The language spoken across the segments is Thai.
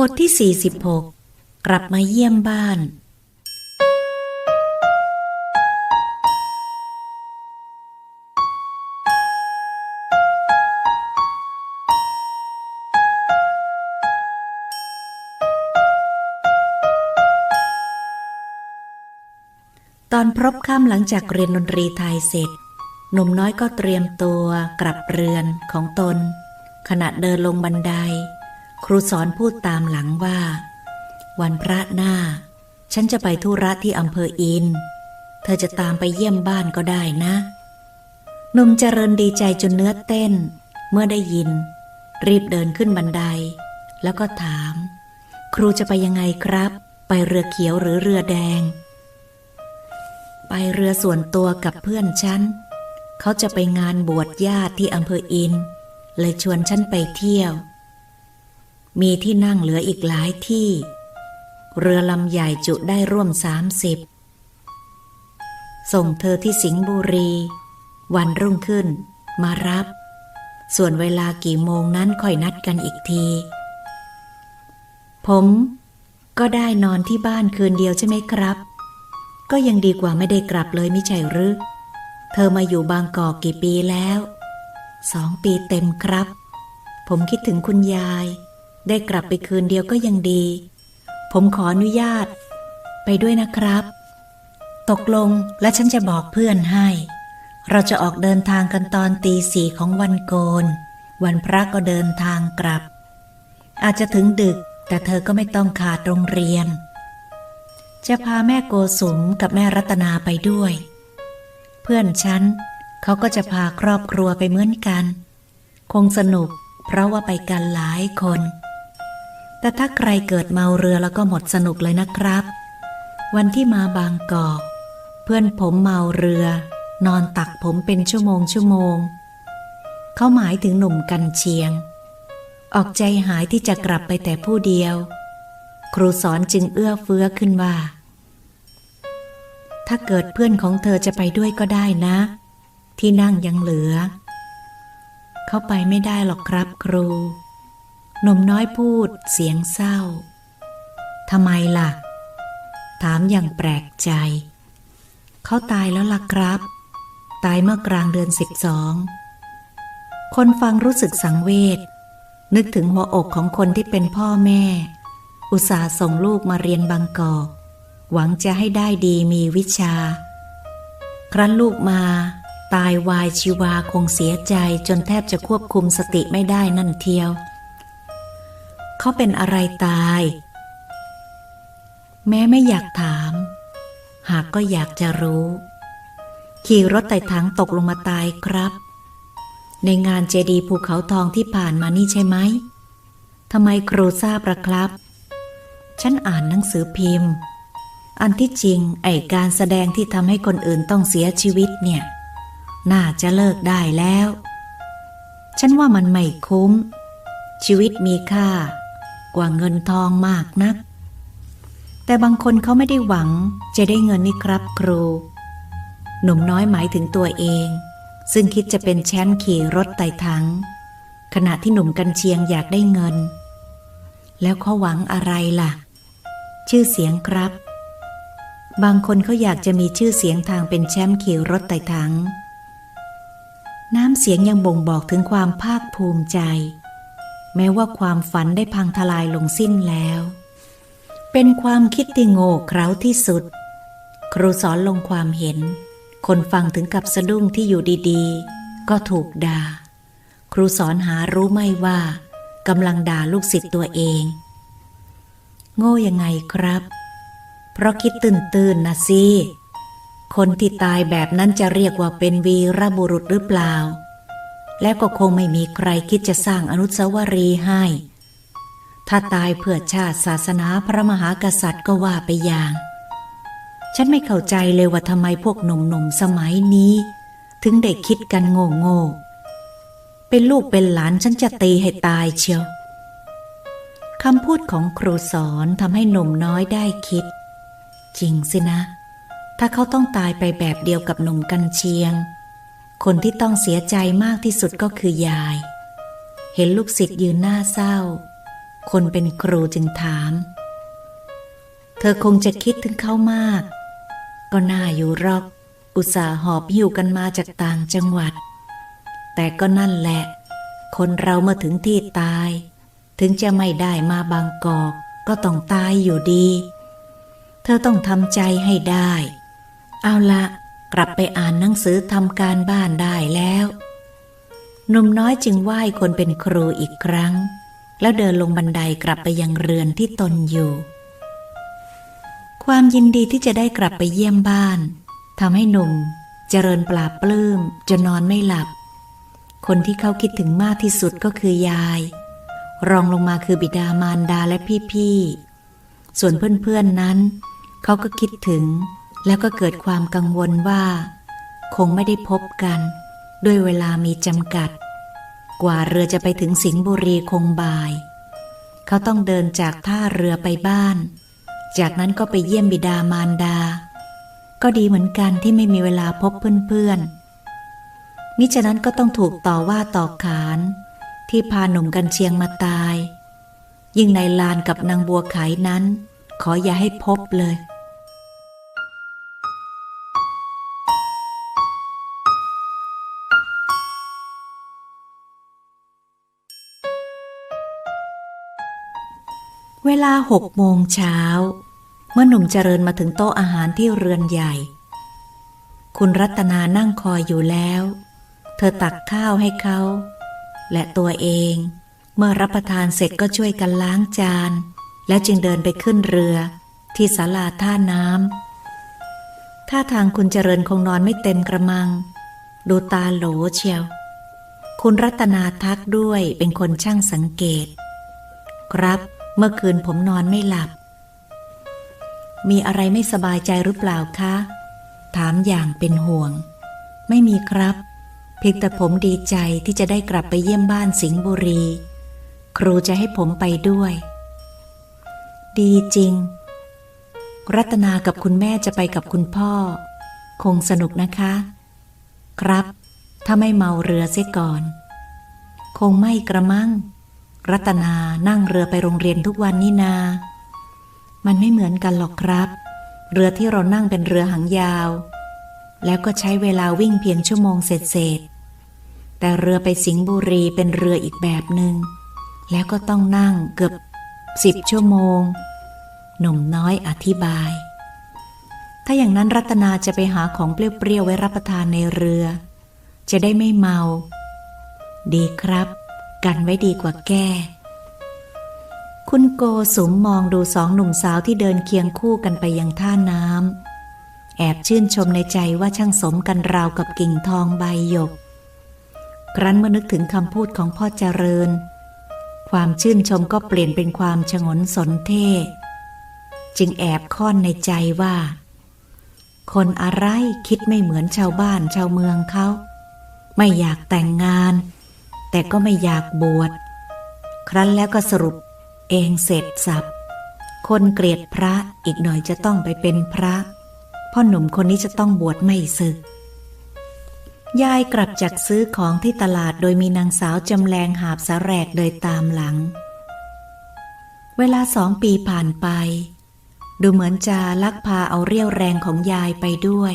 บทที่ 46 กลับมาเยี่ยมบ้าน ตอนพรบค่ำหลังจากเรียนดนตรีไทยเสร็จ หนุ่มน้อยก็เตรียมตัวกลับเรือนของตน ขณะเดินลงบันได ครูสอนพูดตามหลังว่า วันพระหน้า ฉันจะไปธุระที่อำเภออิน เธอจะตามไปเยี่ยมบ้านก็ได้นะหนุ่มเจริญดีใจจนเนื้อเต้น เมื่อได้ยิน รีบเดินขึ้นบันได แล้วก็ถาม ครูจะไปยังไงครับ ไปเรือเขียวหรือเรือแดง ไปเรือส่วนตัวกับเพื่อนฉันเขาจะไปงานบวชญาติที่อำเภออิน เลยชวนฉันไปเที่ยว มีที่นั่งเหลืออีกหลายที่ เรือลำใหญ่จุได้ร่วมสามสิบส่งเธอที่สิงห์บุรี วันรุ่งขึ้น มารับ ส่วนเวลากี่โมงนั้นค่อยนัดกันอีกที ผมก็ได้นอนที่บ้านคืนเดียวใช่ไหมครับ ก็ยังดีกว่าไม่ได้กลับเลยไม่ใช่หรือ เธอมาอยู่บางกอกกี่ปีแล้ว สองปีเต็มครับ ผมคิดถึงคุณยาย ได้กลับไปคืนเดียวก็ยังดี ผมขออนุญาต ไปด้วยนะครับ ตกลงและฉันจะบอกเพื่อนให้ เราจะออกเดินทางกันตอนตีสี่ของวันโกน วันพระก็เดินทางกลับ อาจจะถึงดึกแต่เธอก็ไม่ต้องขาดโรงเรียน จะพาแม่โกสุมกับแม่รัตนาไปด้วย เพื่อนฉันเขาก็จะพาครอบครัวไปเหมือนกัน คงสนุกเพราะว่าไปกันหลายคน แต่ถ้าใครเกิดเมาเรือแล้วก็หมดสนุกเลยนะครับ วันที่มาบางกอก เพื่อนผมเมาเรือ นอนตักผมเป็นชั่วโมงชั่วโมง เขาหมายถึงหนุ่มกันเชียง ออกใจหายที่จะกลับไปแต่ผู้เดียว ครูสอนจึงเอื้อเฟื้อขึ้นว่า ถ้าเกิดเพื่อนของเธอจะไปด้วยก็ได้นะ ที่นั่งยังเหลือ เขาไปไม่ได้หรอกครับครู หนุ่มน้อยพูดเสียงเศร้า ทำไมล่ะ ถามอย่างแปลกใจ เขาตายแล้วล่ะครับ ตายเมื่อกลางเดือนสิบสอง คนฟังรู้สึกสังเวช นึกถึงหัวอกของคนที่เป็นพ่อแม่ อุตส่าห์ส่งลูกมาเรียนบางกอก หวังจะให้ได้ดีมีวิชา ครั้นลูกมา ตายวายชีวาคงเสียใจจนแทบจะควบคุมสติไม่ได้นั่นเทียว เขาเป็นอะไรตาย แม้ไม่อยากถาม หากก็อยากจะรู้ ขี่รถไต่ถังตกลงมาตายครับ ในงานเจดีภูเขาทองที่ผ่านมานี่ใช่ไหมทำไมครูทราบละครับ ฉันอ่านหนังสือพิมพ์ อันที่จริงไอการแสดงที่ทำให้คนอื่นต้องเสียชีวิตเนี่ย น่าจะเลิกได้แล้ว ฉันว่ามันไม่คุ้ม ชีวิตมีค่า กว่าเงินทองมากนัก แต่บางคนเขาไม่ได้หวังจะได้เงินนี่ครับครู หนุ่มน้อยหมายถึงตัวเอง ซึ่งคิดจะเป็นแชมป์ขี่รถไต่ถัง ขณะที่หนุ่มกันเชียงอยากได้เงิน แล้วเขาหวังอะไรล่ะ ชื่อเสียงครับ บางคนเขาอยากจะมีชื่อเสียงทางเป็นแชมป์ขี่รถไต่ถังน้ำเสียงยังบ่งบอกถึงความภาคภูมิใจ แม้ว่าความฝันได้พังทลายลงสิ้นแล้ว เป็นความคิดที่โง่เขลาที่สุด ครูสอนลงความเห็น คนฟังถึงกับสะดุ้งที่อยู่ดีๆ ก็ถูกด่า ครูสอนหารู้ไม่ว่ากำลังด่าลูกศิษย์ตัวเอง โง่ยังไงครับ เพราะคิดตื่นๆนะสิคนที่ตายแบบนั้นจะเรียกว่าเป็นวีรบุรุษหรือเปล่า และก็คงไม่มีใครคิดจะสร้างอนุสาวรีย์ให้ ถ้าตายเพื่อชาติศาสนาพระมหากษัตริย์ก็ว่าไปอย่าง ฉันไม่เข้าใจเลยว่าทำไมพวกหนุ่มๆสมัยนี้ ถึงได้คิดกันโง่ๆเป็นลูกเป็นหลานฉันจะตีให้ตายเชียวคำพูดของครูสอนทำให้หนุ่มน้อยได้คิด จริงสินะ ถ้าเขาต้องตายไปแบบเดียวกับหนุ่มกันเชียง คนที่ต้องเสียใจมากที่สุดก็คือยาย เห็นลูกศิษย์ยืนหน้าเศร้า คนเป็นครูจึงถาม เธอคงจะคิดถึงเขามาก ก็น่าอยู่รอก อุตส่าห์หอบหิวกันมาจากต่างจังหวัด แต่ก็นั่นแหละ คนเราเมื่อถึงที่ตาย ถึงจะไม่ได้มาบางกอกก็ต้องตายอยู่ดี เธอต้องทำใจให้ได้ เอาละ กลับไปอ่านหนังสือทำการบ้านได้แล้วหนุ่มน้อยจึงไหว้คนเป็นครูอีกครั้ง แล้วเดินลงบันไดกลับไปยังเรือนที่ตนอยู่ ความยินดีที่จะได้กลับไปเยี่ยมบ้านทำให้หนุ่มเจริญปราบปลื้มจนนอนไม่หลับ คนที่เขาคิดถึงมากที่สุดก็คือยาย รองลงมาคือบิดามารดาและพี่ๆ ส่วนเพื่อนๆนั้น เขาก็คิดถึง แล้วก็เกิดความกังวลว่า คงไม่ได้พบกัน ด้วยเวลามีจำกัด กว่าเรือจะไปถึงสิงห์บุรีคงบ่าย เขาต้องเดินจากท่าเรือไปบ้าน จากนั้นก็ไปเยี่ยมบิดามารดา ก็ดีเหมือนกันที่ไม่มีเวลาพบเพื่อนๆ มิฉะนั้นก็ต้องถูกต่อว่าต่อขาน ที่พาหนุ่มกันเชียงมาตาย ยิ่งในลานกับนางบัวไขนั้น ขออย่าให้พบเลย เวลาหกโมงเช้า เมื่อหนุ่มเจริญมาถึงโต๊ะอาหารที่เรือนใหญ่ คุณรัตนานั่งคอยอยู่แล้ว เธอตักข้าวให้เขา และตัวเอง เมื่อรับประทานเสร็จก็ช่วยกันล้างจาน แล้วจึงเดินไปขึ้นเรือ ที่ศาลาท่าน้ำท่าทางคุณเจริญคงนอนไม่เต็มกระมัง ดูตาโหลเชียว คุณรัตนาทักด้วยเป็นคนช่างสังเกต ครับ เมื่อคืนผมนอนไม่หลับ มีอะไรไม่สบายใจหรือเปล่าคะ ถามอย่างเป็นห่วง ไม่มีครับ เพียงแต่ผมดีใจที่จะได้กลับไปเยี่ยมบ้านสิงห์บุรี ครูจะให้ผมไปด้วย ดีจริง รัตนากับคุณแม่จะไปกับคุณพ่อ คงสนุกนะคะ ครับ ถ้าไม่เมาเรือเสียก่อน คงไม่กระมัง รัตนานั่งเรือไปโรงเรียนทุกวันนี่นา มันไม่เหมือนกันหรอกครับ เรือที่เรานั่งเป็นเรือหางยาว แล้วก็ใช้เวลาวิ่งเพียงชั่วโมงเศษๆแต่เรือไปสิงห์บุรีเป็นเรืออีกแบบหนึง่งแล้วก็ต้องนั่งเกือบสิบชั่วโมง หนุ่มน้อยอธิบาย ถ้าอย่างนั้นรัตนาจะไปหาของเปรี้ยวๆไว้รับประทานในเรือ จะได้ไม่เมา ดีครับ กันไว้ดีกว่าแก้ คุณโกสุมมองดูสองหนุ่มสาวที่เดินเคียงคู่กันไปยังท่าน้ำแอบชื่นชมในใจว่าช่างสมกันราวกับกิ่งทองใบหยก ครั้นเมื่อนึกถึงคำพูดของพ่อเจริญ ความชื่นชมก็เปลี่ยนเป็นความชงนสนเท่จึงแอบค่อนในใจว่า คนอะไรคิดไม่เหมือนชาวบ้านชาวเมืองเขา ไม่อยากแต่งงาน แต่ก็ไม่อยากบวช ครั้นแล้วก็สรุปเองเสร็จสับ คนเกลียดพระอีกหน่อยจะต้องไปเป็นพระ พ่อหนุ่มคนนี้จะต้องบวชไม่ศึก ยายกลับจากซื้อของที่ตลาดโดยมีนางสาวจำแรงหาบสาแรกเดยตามหลัง เวลาสองปีผ่านไป ดูเหมือนจะลักพาเอาเรี่ยวแรงของยายไปด้วย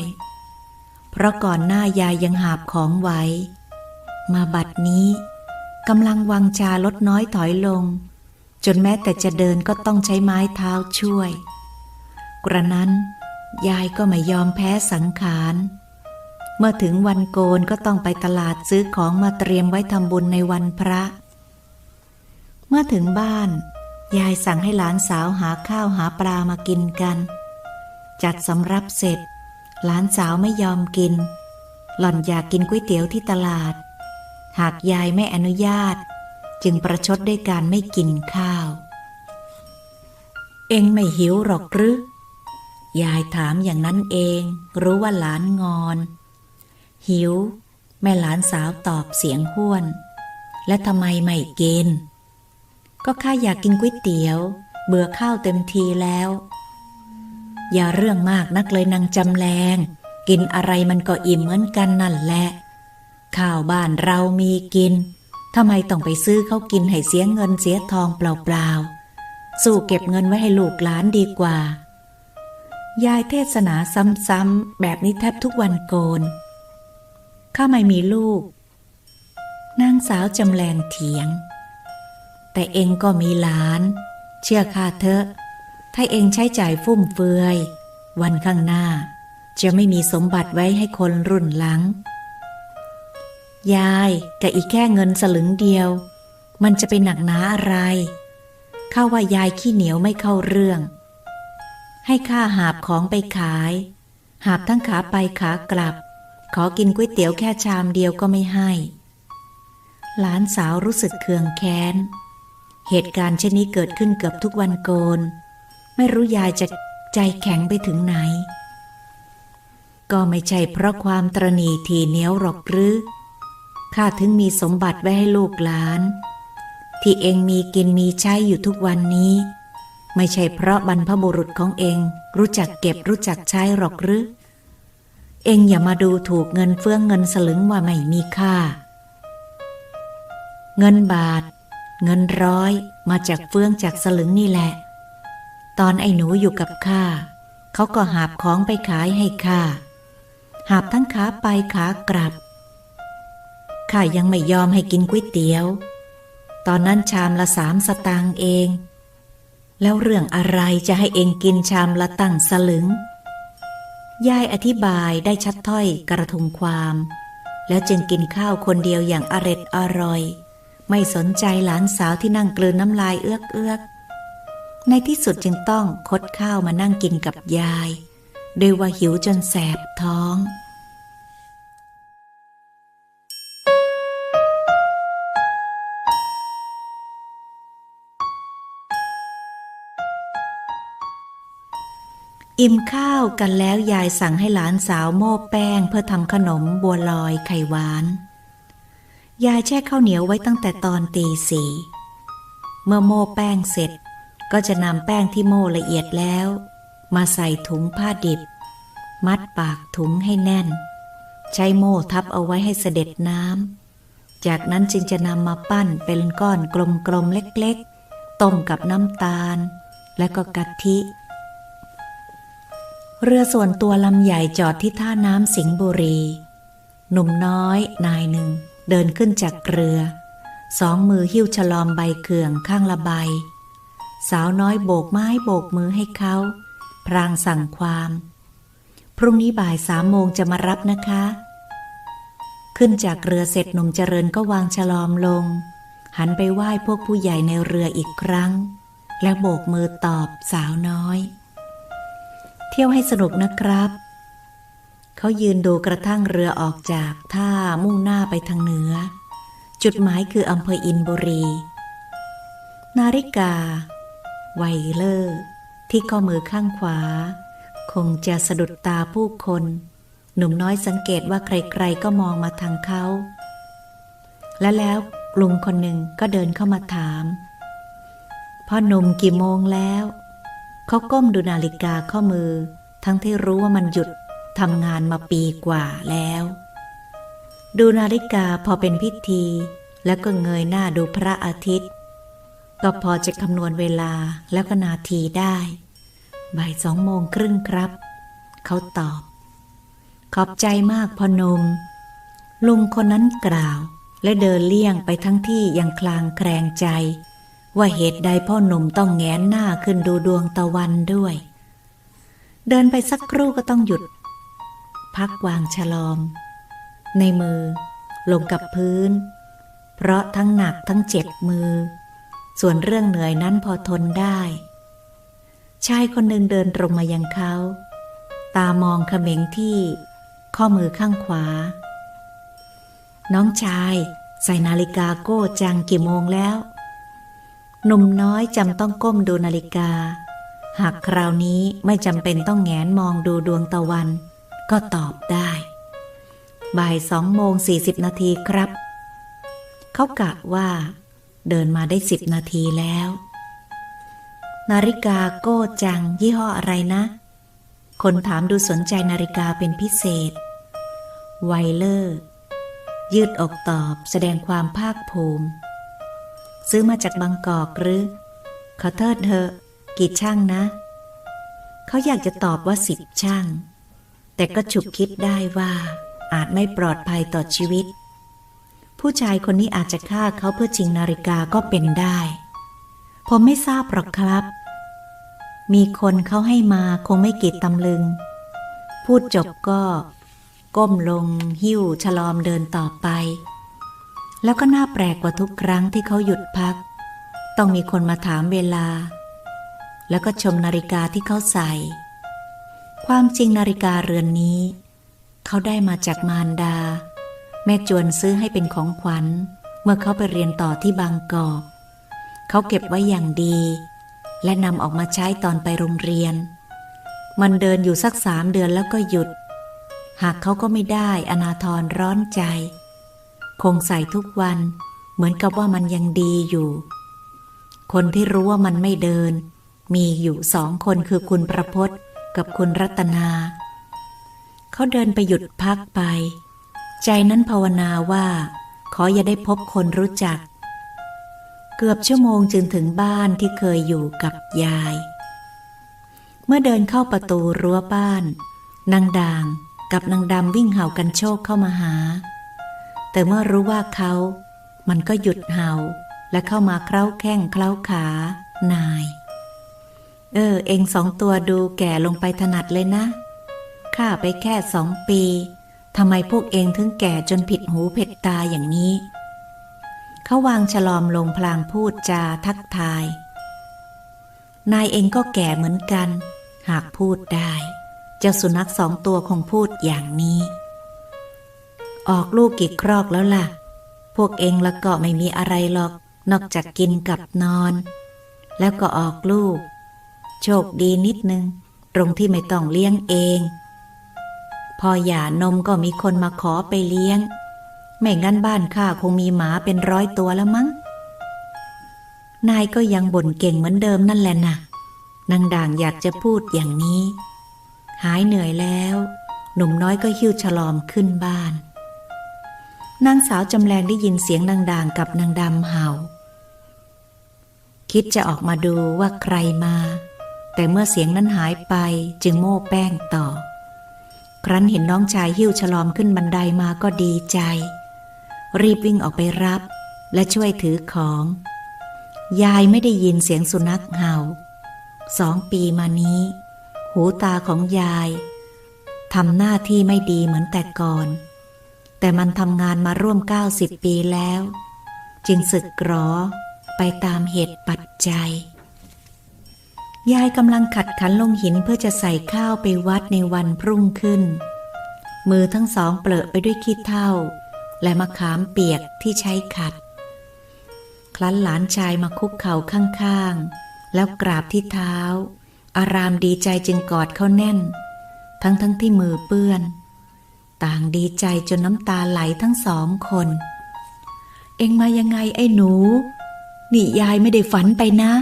เพราะก่อนหน้ายายยังหาบของไว้ มาบัดนี้ กำลังวังชาลดน้อยถอยลง จนแม้แต่จะเดินก็ต้องใช้ไม้เท้าช่วย กระนั้น ยายก็ไม่ยอมแพ้สังขาร เมื่อถึงวันโกนก็ต้องไปตลาดซื้อของมาเตรียมไว้ทำบุญในวันพระ เมื่อถึงบ้าน ยายสั่งให้หลานสาวหาข้าวหาปลามากินกัน จัดสำรับเสร็จ หลานสาวไม่ยอมกิน หล่อนอยากกินก๋วยเตี๋ยวที่ตลาด หากยายไม่อนุญาต จึงประชดด้วยการไม่กินข้าว เองไม่หิวหรอกหรือยายถามอย่างนั้นเอง รู้ว่าหลานงอน หิว แม่หลานสาวตอบเสียงห้วน และทำไมไม่กิน ก็ข้าอยากกินก๋วยเตี๋ยว เบื่อข้าวเต็มทีแล้ว อย่าเรื่องมากนักเลยนางจำแรง กินอะไรมันก็อิ่มเหมือนกันนั่นแหละ ข้าวบ้านเรามีกินทำไมต้องไปซื้อเขากินให้เสียเงินเสียทองเปล่าๆ สู้เก็บเงินไว้ให้ลูกหลานดีกว่า ยายเทศนาซ้ำๆ แบบนี้แทบทุกวันโกน ข้าไม่มีลูก นางสาวจำแรงเถียง แต่เองก็มีหลาน เชื่อข้าเถอะ ถ้าเองใช้จ่ายฟุ่มเฟือย วันข้างหน้า จะไม่มีสมบัติไว้ให้คนรุ่นหลัง ยายกับอีกแค่เงินสลึงเดียว มันจะเป็นหนักหนาอะไร ข้าว่ายายขี้เหนียวไม่เข้าเรื่อง ให้ข้าหาบของไปขาย หาบทั้งขาไปขากลับ ขอกินก๋วยเตี๋ยวแค่ชามเดียวก็ไม่ให้ หลานสาวรู้สึกเคืองแค้น เหตุการณ์เช่นนี้เกิดขึ้นเกือบทุกวันโกน ไม่รู้ยายจะใจแข็งไปถึงไหน ก็ไม่ใช่เพราะความตรณีทีเหนียวหรอกหรือ ข้าถึงมีสมบัติไว้ให้ลูกหลาน ที่เองมีกินมีใช้อยู่ทุกวันนี้ ไม่ใช่เพราะบรรพบุรุษของเองรู้จักเก็บรู้จักใช้หรอกหรือ เองอย่ามาดูถูกเงินเฟื่องเงินสลึงว่าไม่มีค่า เงินบาท เงินร้อยมาจากเฟื่องจากสลึงนี่แหละ ตอนไอ้หนูอยู่กับข้าเขาก็หาบของไปขายให้ข้าหาบทั้งขาไปขากลับ ข้ายังไม่ยอมให้กินก๋วยเตี๋ยว ตอนนั้นชามละสามสตางค์เอง แล้วเรื่องอะไรจะให้เองกินชามละตั้งสลึง ยายอธิบายได้ชัดถ้อยกระทงความ แล้วจึงกินข้าวคนเดียวอย่างอร็ดอร่อย ไม่สนใจหลานสาวที่นั่งกลืนน้ำลายเอื้อกเอื้อกในที่สุดจึงต้องคดข้าวมานั่งกินกับยายด้วยว่าหิวจนแสบท้อง อิ่มข้าวกันแล้วยายสั่งให้หลานสาวโม่แป้งเพื่อทำขนมบัวลอยไข่หวาน ยายแช่ข้าวเหนียวไว้ตั้งแต่ตอนตีสี่เมื่อโม่แป้งเสร็จ ก็จะนำแป้งที่โม่ละเอียดแล้ว มาใส่ถุงผ้าดิบ มัดปากถุงให้แน่น ใช้โม่ทับเอาไว้ให้เสด็จน้ำจากนั้นจึงจะนำมาปั้นเป็นก้อนกลมๆเล็กๆ ต้มกับน้ำตาล และก็กะทิ เรือส่วนตัวลำใหญ่จอดที่ท่าน้ำสิงห์บุรี หนุ่มน้อยนายหนึ่ง เดินขึ้นจากเรือ สองมือหิ้วฉลอมใบเขื่องข้างละใบ สาวน้อยโบกไม้โบกมือให้เขา พรางสั่งความ พรุ่งนี้บ่ายสามโมงจะมารับนะคะ ขึ้นจากเรือเสร็จหนุ่มเจริญก็วางฉลอมลง หันไปไหว้พวกผู้ใหญ่ในเรืออีกครั้ง และโบกมือตอบสาวน้อย เที่ยวให้สนุกนะครับ เขายืนดูกระทั่งเรือออกจากท่ามุ่งหน้าไปทางเหนือ จุดหมายคืออำเภออินบุรี นาฬิกา ไวเลอร์ ที่ข้อมือข้างขวา คงจะสะดุดตาผู้คน หนุ่มน้อยสังเกตว่าใครๆก็มองมาทางเขา และแล้วลุงคนหนึ่งก็เดินเข้ามาถามพ่อหนุ่มกี่โมงแล้ว เขาก้มดูนาฬิกาข้อมือ ทั้งที่รู้ว่ามันหยุดทำงานมาปีกว่าแล้ว ดูนาฬิกาพอเป็นพิธี แล้วก็เงยหน้าดูพระอาทิตย์ ก็พอจะคำนวณเวลาแล้วก็นาทีได้บ่ายสองโมงครึ่งครับ เขาตอบ ขอบใจมากพ่อนม ลุงคนนั้นกล่าว และเดินเลี่ยงไปทั้งที่ยังคลางแคลงใจ ว่าเหตุใดพ่อหนุ่มต้องแงนหน้าขึ้นดูดวงตะวันด้วย เดินไปสักครู่ก็ต้องหยุด พักวางฉลอม ในมือ ลงกับพื้น เพราะทั้งหนักทั้งเจ็บมือ ส่วนเรื่องเหนื่อยนั้นพอทนได้ ชายคนหนึ่งเดินตรงมายังเขา ตามองเขม็งที่ ข้อมือข้างขวา น้องชาย ใส่นาฬิกาโก้จังกี่โมงแล้ว หนุ่มน้อยจำต้องก้มดูนาฬิกา หากคราวนี้ไม่จำเป็นต้องแงนมองดูดวงตะวัน ก็ตอบได้ บ่ายสองโมงสี่สิบนาทีครับ เขากะว่า เดินมาได้สิบนาทีแล้ว นาฬิกาโก้จังยี่ห้ออะไรนะ คนถามดูสนใจนาฬิกาเป็นพิเศษ ไวเลอร์ ยืดอกตอบแสดงความภาคภูมิ ซื้อมาจากบางกอกหรือ ขอโทษเถอะกี่ช่างนะ เขาอยากจะตอบว่าสิบช่าง แต่ก็ฉุกคิดได้ว่าอาจไม่ปลอดภัยต่อชีวิต ผู้ชายคนนี้อาจจะฆ่าเขาเพื่อชิงนาฬิกาก็เป็นได้ ผมไม่ทราบหรอกครับ มีคนเขาให้มาคงไม่กี่ตำลึง พูดจบก็ ก้มลงหิ้วฉลอมเดินต่อไป แล้วก็น่าแปลกกว่าทุกครั้งที่เขาหยุดพัก ต้องมีคนมาถามเวลา แล้วก็ชมนาฬิกาที่เขาใส่ ความจริงนาฬิกาเรือนนี้ เขาได้มาจากมารดา แม่จวนซื้อให้เป็นของขวัญ เมื่อเขาไปเรียนต่อที่บางกอกเขาเก็บไว้อย่างดี และนำออกมาใช้ตอนไปโรงเรียน มันเดินอยู่สักสามเดือนแล้วก็หยุด หากเขาก็ไม่ได้อนาทรร้อนใจ คงใส่ทุกวัน เหมือนกับว่ามันยังดีอยู่ คนที่รู้ว่ามันไม่เดิน มีอยู่สองคนคือคุณประพศกับคุณรัตนา เขาเดินไปหยุดพักไป ใจนั้นภาวนาว่า ขออย่าได้พบคนรู้จัก เกือบชั่วโมงจึงถึงบ้านที่เคยอยู่กับยาย เมื่อเดินเข้าประตูรั้วบ้านนางด่างกับนางดำวิ่งเห่ากันโชคเข้ามาหา แต่เมื่อรู้ว่าเขา มันก็หยุดเห่า และเข้ามาเคล้าแข้งเคล้าขา นาย เออ เองสองตัวดูแก่ลงไปถนัดเลยนะ ข้าไปแค่สองปีทำไมพวกเองถึงแก่จนผิดหูผิดตาอย่างนี้ เขาวางฉลอมลงพลางพูดจาทักทาย นายเองก็แก่เหมือนกัน หากพูดได้ เจ้าสุนัขสองตัวคงพูดอย่างนี้ ออกลูกกี่ครอกแล้วล่ะ พวกเองละก็ไม่มีอะไรหรอก นอกจากกินกับนอน แล้วก็ออกลูก โชคดีนิดนึง ตรงที่ไม่ต้องเลี้ยงเอง พอหย่านมก็มีคนมาขอไปเลี้ยง ไม่งั้นบ้านข้าคงมีหมาเป็นร้อยตัวแล้วมั้ง นายก็ยังบ่นเก่งเหมือนเดิมนั่นแหละนะนางด่างอยากจะพูดอย่างนี้ หายเหนื่อยแล้ว หนุ่มน้อยก็หิ้วฉลอมขึ้นบ้าน นางสาวจำแรงได้ยินเสียงนางด่างกับนางดำเห่า คิดจะออกมาดูว่าใครมา แต่เมื่อเสียงนั้นหายไปจึงโม่แป้งต่อ ครั้นเห็นน้องชายหิ้วฉลอมขึ้นบันไดมาก็ดีใจ รีบวิ่งออกไปรับ และช่วยถือของ ยายไม่ได้ยินเสียงสุนัขเห่า สองปีมานี้ หูตาของยายทำหน้าที่ไม่ดีเหมือนแต่ก่อน แต่มันทำงานมาร่วม 90 ปีแล้ว จึงสึกกรอไปตามเหตุปัจจัย ยายกำลังขัดขันลงหินเพื่อจะใส่ข้าวไปวัดในวันพรุ่งขึ้น มือทั้งสองเปลอะไปด้วยขี้เถ้าและมะขามเปียกที่ใช้ขัดครั้นหลานชายมาคุกเข่าข้างๆ แล้วกราบที่เท้า อารามดีใจจึงกอดเขาแน่น ทั้งทั้งที่มือเปื้อน ต่างดีใจจนน้ำตาไหลทั้งสองคน เองมายังไงไอ้หนู นี่ยายไม่ได้ฝันไปนะ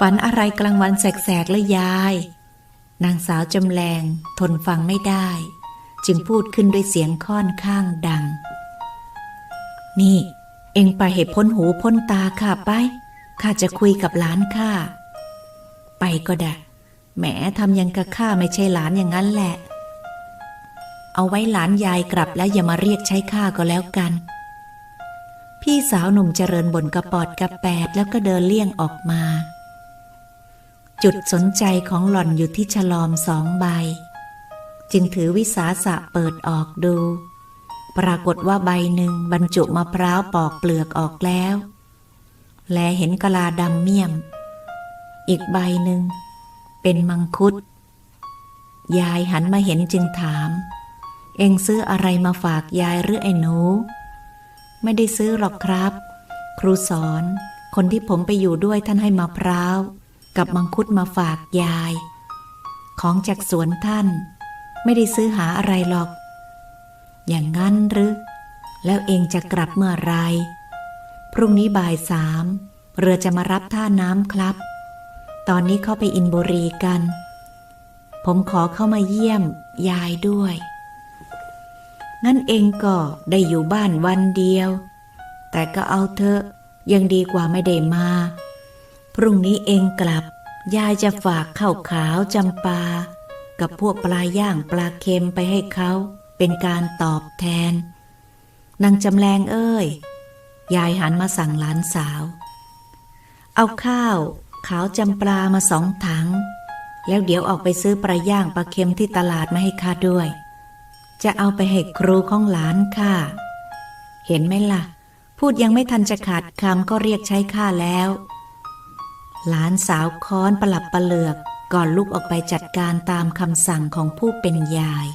ฝันอะไรกลางวันแสกๆและยาย นางสาวจำแรงทนฟังไม่ได้ จึงพูดขึ้นด้วยเสียงค่อนข้างดัง นี่ เองไปเหตุพ้นหูพ้นตาข้าไป ข้าจะคุยกับหลานข้า ไปก็ได้แหมทำยังกับข้าไม่ใช่หลานอย่างนั้นแหละ เอาไว้หลานยายกลับแล้วอย่ามาเรียกใช้ข้าก็แล้วกัน พี่สาวหนุ่มเจริญบ่นกระปอดกระแปดแล้วก็เดินเลี่ยงออกมา จุดสนใจของหล่อนอยู่ที่ฉลอมสองใบ จึงถือวิสาสะเปิดออกดู ปรากฏว่าใบหนึ่งบรรจุมะพร้าวปอกเปลือกออกแล้ว และเห็นกะลาดำเมี่ยม อีกใบหนึ่งเป็นมังคุดยายหันมาเห็นจึงถาม เอ็งซื้ออะไรมาฝากยายหรือไอ้หนู ไม่ได้ซื้อหรอกครับ ครูสอน คนที่ผมไปอยู่ด้วยท่านให้มะพร้าวกับมังคุดมาฝากยาย ของจากสวนท่าน ไม่ได้ซื้อหาอะไรหรอก อย่างงั้นหรือ แล้วเองจะกลับเมื่อไร พรุ่งนี้บ่ายสามเรือจะมารับท่าน้ำครับ ตอนนี้เข้าไปอินบุรีกัน ผมขอเข้ามาเยี่ยมยายด้วย งั้นเองก็ได้อยู่บ้านวันเดียว แต่ก็เอาเถอะยังดีกว่าไม่ได้มา พรุ่งนี้เองกลับ ยายจะฝากข้าวขาวจำปา กับพวกปลาย่างปลาเค็มไปให้เขา เป็นการตอบแทน นางจำแรงเอ้ย ยายหันมาสั่งหลานสาว เอาข้าวขาวจำปลามาสองถัง แล้วเดี๋ยวออกไปซื้อปลาย่างปลาเค็มที่ตลาดมาให้ข้าด้วย จะเอาไปให้ครูของหลานค่ะ เห็นไหมล่ะ พูดยังไม่ทันจะขาดคำก็เรียกใช้ข้าแล้ว หลานสาวค้อนประหลับประเลือกก่อนลุกออกไปจัดการตามคำสั่งของผู้เป็นยาย